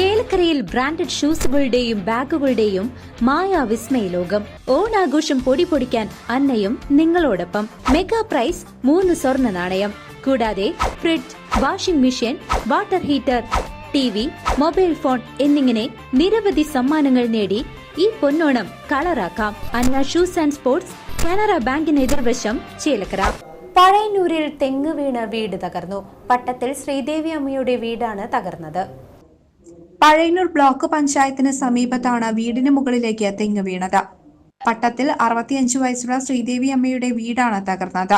ചേലക്കരയിൽ ബ്രാൻഡഡ് ഷൂസുകളുടെയും ബാഗുകളുടെയും മായ വിസ്മയ ലോകം ഓണാഘോഷം പൊടി പൊടിക്കാൻ അന്നയും നിങ്ങളോടൊപ്പം. മെഗാ പ്രൈസ് മൂന്ന് സ്വർണ നാണയം. കൂടാതെ fridge washing machine water heater T V mobile phone എന്നിങ്ങനെ നിരവധി സമ്മാനങ്ങൾ നേടി ഈ Ponnonam കളറാക്കാം. Anna shoes and sports Canara ബാങ്കിന് എതിർവശം ചേലക്കര. പഴയന്നൂരിൽ തെങ്ങ് വീണ് വീട് തകർന്നു. പട്ടത്തിൽ ശ്രീദേവി അമ്മയുടെ വീടാണ് തകർന്നത്. പഴയന്നൂർ ബ്ലോക്ക് പഞ്ചായത്തിന് സമീപത്താണ് വീടിന് മുകളിലേക്ക് തെങ്ങ് വീണത്. പട്ടത്തിൽ അറുപത്തിയഞ്ചു വയസ്സുള്ള ശ്രീദേവി അമ്മയുടെ വീടാണ് തകർന്നത്.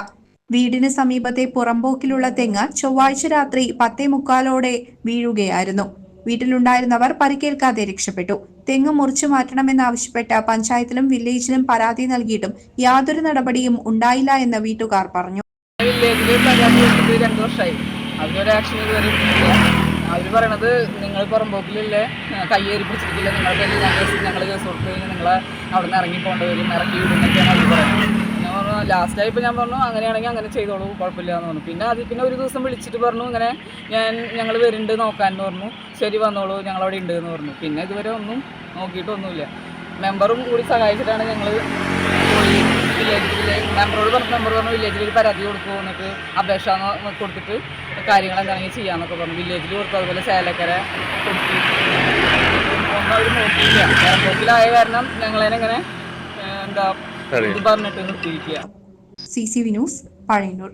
വീടിന് സമീപത്തെ പുറമ്പോക്കിലുള്ള തെങ്ങ് ചൊവ്വാഴ്ച രാത്രി പത്തേ മുക്കാലോടെ വീഴുകയായിരുന്നു. വീട്ടിലുണ്ടായിരുന്നവർ പരിക്കേൽക്കാതെ രക്ഷപ്പെട്ടു. തെങ്ങ് മുറിച്ചു മാറ്റണമെന്നാവശ്യപ്പെട്ട് പഞ്ചായത്തിലും വില്ലേജിലും പരാതി നൽകിയിട്ടും യാതൊരു നടപടിയും ഉണ്ടായില്ല എന്ന് വീട്ടുകാർ പറഞ്ഞു. അവർ പറയണത് നിങ്ങൾ പുറമ്പോക്കിലല്ലേ കയ്യേറി പിടിച്ചിട്ടില്ല നിങ്ങൾ ഞങ്ങൾ ഞങ്ങൾ കേസ് കൊടുത്തു കഴിഞ്ഞാൽ നിങ്ങളെ അവിടെ നിന്ന് ഇറങ്ങി പോകേണ്ടി വരും ഇറക്കി വിടുന്നൊക്കെയാണ് അവർ പറയുന്നത്. ഞാൻ പറഞ്ഞു ഞാൻ പറഞ്ഞു അങ്ങനെയാണെങ്കിൽ അങ്ങനെ ചെയ്തോളൂ കുഴപ്പമില്ല എന്ന് പറഞ്ഞു. പിന്നെ അതിൽ പിന്നെ ഒരു ദിവസം വിളിച്ചിട്ട് പറഞ്ഞു ഇങ്ങനെ ഞാൻ ഞങ്ങൾ വരുന്നുണ്ട് നോക്കാൻ എന്ന് പറഞ്ഞു. ശരി വന്നോളൂ ഞങ്ങളവിടെ ഉണ്ട് എന്ന് പറഞ്ഞു. പിന്നെ ഇതുവരെ ഒന്നും നോക്കിയിട്ടൊന്നുമില്ല. മെമ്പറും കൂടി സഹായിച്ചിട്ടാണ് ഞങ്ങൾ പോയി. മെമ്പറോട് പറഞ്ഞു മെമ്പർ പറഞ്ഞു വില്ലേജിൽ ഒരു പരാതി കൊടുക്കും എന്നിട്ട് അപേക്ഷ കൊടുത്തിട്ട് കാര്യങ്ങൾ എന്താണെങ്കിൽ ചെയ്യാന്നൊക്കെ പറഞ്ഞു. വില്ലേജിൽ കൊടുത്തു അതുപോലെ സേലക്കര കൊടുത്തു. ഒന്നും അവർ നോക്കിയില്ല. എയർപോർട്ടിലായ കാരണം ഞങ്ങളതിനെങ്ങനെ എന്താ ഇത് പറഞ്ഞിട്ട് നിർത്തിയിരിക്കുക. C C V news Pazhayannur